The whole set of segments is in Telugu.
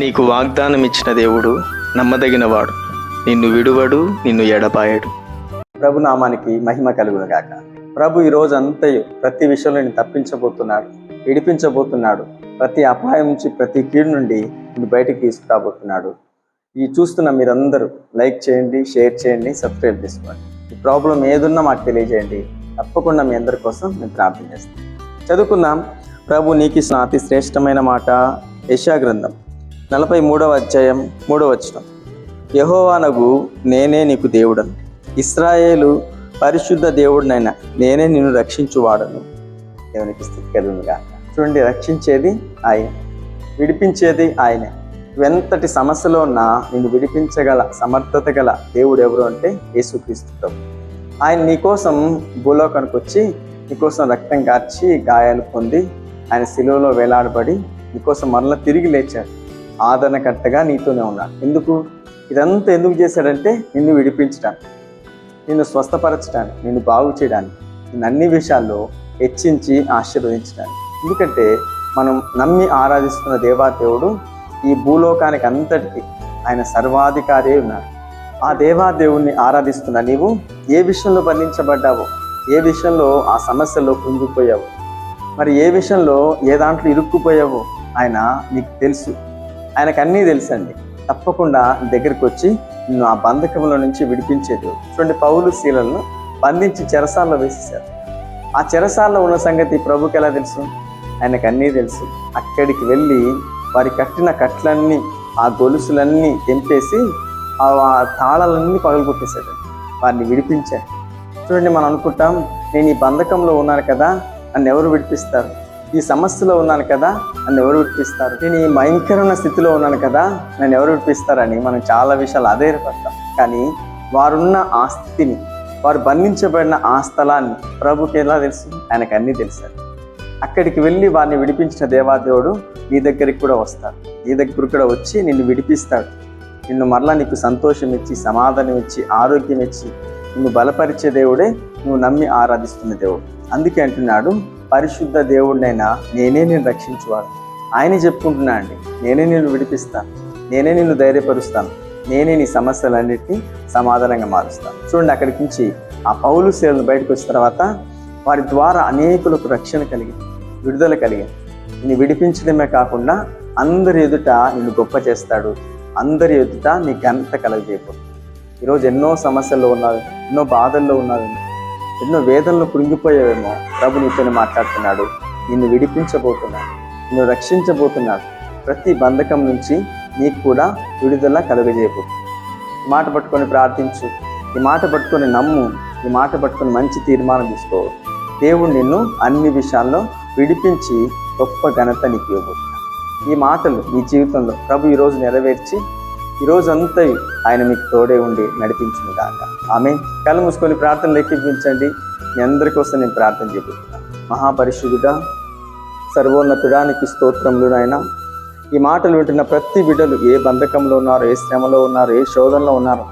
నీకు వాగ్దానం ఇచ్చిన దేవుడు నమ్మదగినవాడు. నిన్ను విడువడు నిన్ను ఎడపాయడు ప్రభు నామానికి మహిమ కలుగునగాక. ప్రభు ఈ రోజు అంతయు ప్రతి విషయంలో నేను తప్పించబోతున్నాడు విడిపించబోతున్నాడు. ప్రతి అపాయం నుంచి ప్రతి కీడు నుండి నేను బయటికి తీసుకురాబోతున్నాడు. ఈ చూస్తున్న మీరందరూ లైక్ చేయండి షేర్ చేయండి సబ్స్క్రైబ్ చేసుకోండి. ఈ ప్రాబ్లం ఏదున్నా మాకు తెలియజేయండి. తప్పకుండా మీ అందరి కోసం నేను ప్రార్థన చేస్తాను చదువుకుందాం. ప్రభు నీకు ఇచ్చిన అతి శ్రేష్టమైన మాట యశా గ్రంథం. నలభై మూడవ అధ్యాయం మూడవ వచనం. యహోవానగు నేనే నీకు దేవుడను. ఇస్రాయేలు పరిశుద్ధ దేవుడినైనా నేనే నిన్ను రక్షించువాడను. దేవునికి స్థితి కలుగునుగా చూడండి రక్షించేది ఆయన. విడిపించేది ఆయనే. ఎంతటి సమస్యలో ఉన్నా నిన్ను విడిపించగల సమర్థత గల దేవుడు ఎవరు అంటే యేసుక్రీస్తుతో. ఆయన నీకోసం భూలోకానికి వచ్చి నీకోసం రక్తం కార్చి గాయాలు పొంది ఆయన శిలువలో వేలాడబడి నీకోసం మరలా తిరిగి లేచాడు. ఆదరణకర్తగా నీతోనే ఉన్నాడు ఎందుకు? ఇదంతా ఎందుకు చేశాడంటే నిన్ను విడిపించడానికి నిన్ను స్వస్థపరచడానికి నిన్ను బాగు చేయడానికి నిన్ను అన్ని విషయాల్లో హెచ్చించి ఆశీర్వదించడానికి ఎందుకంటే మనం నమ్మి ఆరాధిస్తున్న దేవాదేవుడు ఈ భూలోకానికి అంతటికి ఆయన సర్వాధికారి ఉన్నాడు. ఆ దేవాదేవుణ్ణి ఆరాధిస్తున్న నీవు ఏ విషయంలో బంధించబడ్డావో ఏ విషయంలో ఆ సమస్యలో కుంగిపోయావు మరి ఏ విషయంలో ఏ దాంట్లో ఇరుక్కుపోయావో ఆయన నీకు తెలుసు. ఆయనకు అన్నీ తెలుసండి. తప్పకుండా దగ్గరికి వచ్చి నా ఆ బంధకంలో నుంచి విడిపించేది చూడండి పౌలు శీలను బంధించి చెరసాల్లో వేసేశారు. ఆ చెరసాల్లో ఉన్న సంగతి ప్రభుకి ఎలా తెలుసు? ఆయనకు అన్నీ తెలుసు. అక్కడికి వెళ్ళి వారి కట్టిన కట్లన్నీ ఆ గొలుసులన్నీ తెంపేసి ఆ ఆ తాళాలన్నీ పగలగొట్టేశాడు. వారిని విడిపించాడు. చూడండి మనం అనుకుంటాం నేను ఈ బంధకంలో ఉన్నాను కదా నన్ను ఎవరు విడిపిస్తారు? ఈ సమస్యలో ఉన్నాను కదా నన్ను ఎవరు విడిపిస్తారు నేను ఈ భయంకరమైన స్థితిలో ఉన్నాను కదా నన్ను ఎవరు విడిపిస్తారని మనం చాలా విషయాలు అధైర్యపడతాం. కానీ వారున్న ఆ స్థితిని వారు బంధించబడిన ఆ స్థలాన్ని ప్రభుకి ఎలా తెలుసు? ఆయనకు అన్నీ తెలుసారు అక్కడికి వెళ్ళి వారిని విడిపించిన దేవాదేవుడు నీ దగ్గరికి కూడా వస్తాడు. నీ దగ్గర కూడా వచ్చి నిన్ను విడిపిస్తాడు. నిన్ను మరలా నీకు సంతోషం ఇచ్చి సమాధానం ఇచ్చి ఆరోగ్యం ఇచ్చి నిన్ను బలపరిచే దేవుడే నువ్వు నమ్మి ఆరాధిస్తున్న దేవుడు. అందుకే అంటున్నాడు పరిశుద్ధ దేవుడినైనా నేనే నేను రక్షించువాడు ఆయన చెప్పుకుంటున్నా అండి నేనే నిన్ను విడిపిస్తాను నేనే నిన్ను ధైర్యపరుస్తాను నేనే నీ సమస్యలన్నింటినీ సమాధానంగా మారుస్తాను. చూడండి అక్కడికి నుంచి ఆ పౌలు సేవలు బయటకు వచ్చిన తర్వాత వారి ద్వారా అనేకులకు రక్షణ కలిగింది విడుదల కలిగింది నిన్ను విడిపించడమే కాకుండా అందరి ఎదుట నిన్ను గొప్ప చేస్తాడు అందరి ఎదుట నీ ఘనత కలగజేయకూడదు ఈరోజు ఎన్నో సమస్యల్లో ఉన్నారు ఎన్నో బాధల్లో ఉన్నారు ఎన్నో వేదనలు కృంగిపోయావేమో ప్రభు నీతోనే మాట్లాడుతున్నాడు. నిన్ను విడిపించబోతున్నాడు. నిన్ను రక్షించబోతున్నాడు. ప్రతి బంధకం నుంచి నీకు కూడా విడుదల కలుగజేయబోతుంది ఈ మాట పట్టుకొని ప్రార్థించు. ఈ మాట పట్టుకొని నమ్ము. ఈ మాట పట్టుకొని మంచి తీర్మానం తీసుకో. దేవుడు నిన్ను అన్ని విషయాల్లో విడిపించి గొప్ప ఘనత నీకు ఇవ్వబోతున్నాడు. ఈ మాటలు మీ జీవితంలో ప్రభు ఈరోజు నెరవేర్చి ఈరోజంతా ఆయన మీకు తోడే ఉండి నడిపించిన కాక ఆమె కళ్ళు మూసుకొని ప్రార్థన లెక్కించండి. మీ అందరి కోసం నేను ప్రార్థన చేస్తున్నాను మహాపరిశుద్ధుడా సర్వోన్నతుడా నీకు స్తోత్రములు నాయన. ఈ మాటలు వింటున్న ప్రతి బిడ్డలు ఏ బంధకంలో ఉన్నారో ఏ శ్రమలో ఉన్నారో ఏ శోధనలో ఉన్నారో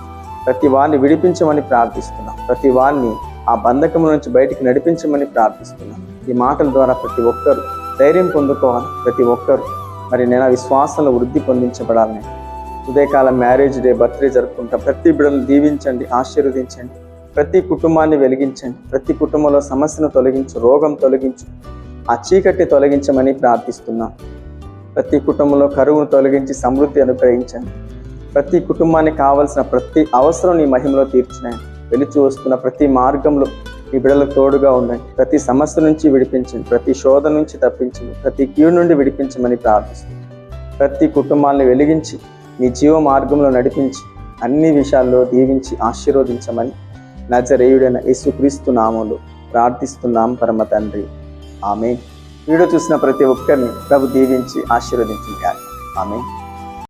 ప్రతి వారిని విడిపించమని ప్రార్థిస్తున్నాం. ప్రతి వారిని ఆ బంధకం నుంచి బయటికి నడిపించమని ప్రార్థిస్తున్నాం. ఈ మాటల ద్వారా ప్రతి ఒక్కరు ధైర్యం పొందుకోవాలి. ప్రతి ఒక్కరు మరి నేను విశ్వాసంలో వృద్ధి పొందించబడాలని ఉదయకాల మ్యారేజ్ డే బర్త్డే జరుపుకుంటాం. ప్రతి బిడ్డను దీవించండి ఆశీర్వదించండి. ప్రతి కుటుంబాన్ని వెలిగించండి. ప్రతి కుటుంబంలో సమస్యను తొలగించు రోగం తొలగించు ఆ చీకటి తొలగించమని ప్రార్థిస్తున్నాం. ప్రతి కుటుంబంలో కరువును తొలగించి సమృద్ధి అనుగ్రహించండి. ప్రతి కుటుంబానికి కావలసిన ప్రతి అవసరం నీ మహిమలో తీర్చినాయి. వెలిచి వస్తున్న ప్రతి మార్గంలో ఈ బిడలకు తోడుగా ఉండండి. ప్రతి సమస్య నుంచి విడిపించండి. ప్రతి శోధ నుంచి తప్పించండి. ప్రతి కీడు నుండి విడిపించమని ప్రార్థిస్తుంది ప్రతి కుటుంబాన్ని వెలిగించి నీ జీవ మార్గంలో నడిపించి అన్ని విషయాల్లో దీవించి ఆశీర్వదించమని నజరేయుడైన యేసుక్రీస్తు నామంలో ప్రార్థిస్తున్నాం పరమ తండ్రి. ఆమె వీడియో చూసిన ప్రతి ఒక్కరిని ప్రభు దీవించి ఆశీర్వదించింది ఆమె